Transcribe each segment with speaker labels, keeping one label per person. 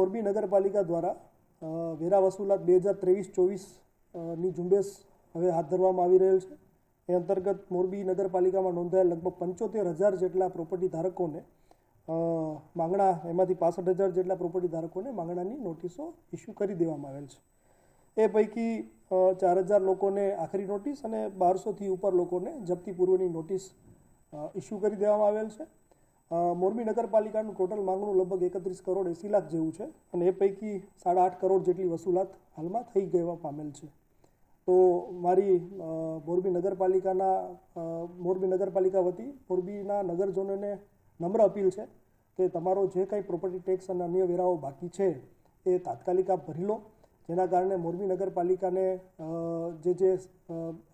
Speaker 1: મોરબી નગરપાલિકા દ્વારા વેરા વસૂલાત બે હજાર ત્રેવીસ ચોવીસની ઝુંબેશ હવે હાથ ધરવામાં આવી રહેલ છે. એ અંતર્ગત મોરબી નગરપાલિકામાં નોંધાયેલ લગભગ પંચોતેર હજાર જેટલા પ્રોપર્ટી ધારકોને માંગણા, એમાંથી પાસઠ હજાર જેટલા પ્રોપર્ટી ધારકોને માંગણાની નોટિસો ઇસ્યુ કરી દેવામાં આવેલ છે. એ પૈકી ચાર હજાર લોકોને આખરી નોટિસ અને બારસોથી ઉપર લોકોને જપ્તી પૂર્વની નોટિસ ઇસ્યુ કરી દેવામાં આવેલ છે. મોરબી નગરપાલિકાનું ટોટલ માંગણું લગભગ એકત્રીસ કરોડ એંસી લાખ જેવું છે અને એ પૈકી સાડા આઠ કરોડ જેટલી વસૂલાત હાલમાં થઈ ગયા પામેલ છે. તો મારી મોરબી નગરપાલિકાના મોરબી નગરપાલિકા વતી મોરબીના નગરજનોને નમ્ર અપીલ છે કે તમારો જે કંઈ પ્રોપર્ટી ટેક્સ અને અન્ય વેરાઓ બાકી છે એ તાત્કાલિક આપ ભરી લો. જેના કારણે મોરબી નગરપાલિકાને જે જે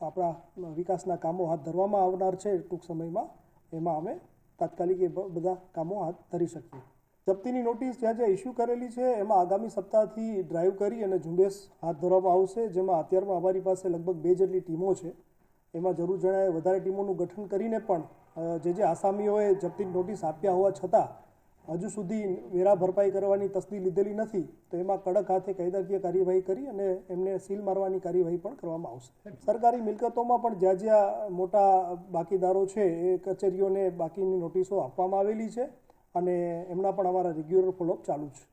Speaker 1: આપણા વિકાસના કામો હાથ ધરવામાં આવનાર છે ટૂંક સમયમાં, એમાં અમે તાત્કાલિક એ બધા કામો હાથ ધરી શકીએ. જપ્તીની નોટિસ જ્યાં જ્યાં ઇસ્યુ કરેલી છે, એમાં આગામી સપ્તાહથી ડ્રાઈવ કરી અને ઝુંબેશ હાથ ધરવામાં આવશે, જેમાં અત્યારમાં અમારી પાસે લગભગ બે જેટલી ટીમો છે. એમાં જરૂર જણાય, વધારે ટીમોનું ગઠન કરીને પણ જે જે આસામીઓએ જપ્તીની નોટિસ આપ્યા હોવા છતાં હજુ સુધી વેરા ભરપાઈ કરવાની તસ્દી લીધેલી નથી, તો એમાં કડક હાથે કાયદાકીય કાર્યવાહી કરી અને એમને સીલ મારવાની કાર્યવાહી પણ કરવામાં આવશે. સરકારી મિલકતોમાં પણ જ્યાં જ્યાં મોટા બાકીદારો છે, એ કચેરીઓને બાકીની નોટિસો આપવામાં આવેલી છે અને એમના પણ અમારા રેગ્યુલર ફોલોઅપ ચાલુ છે.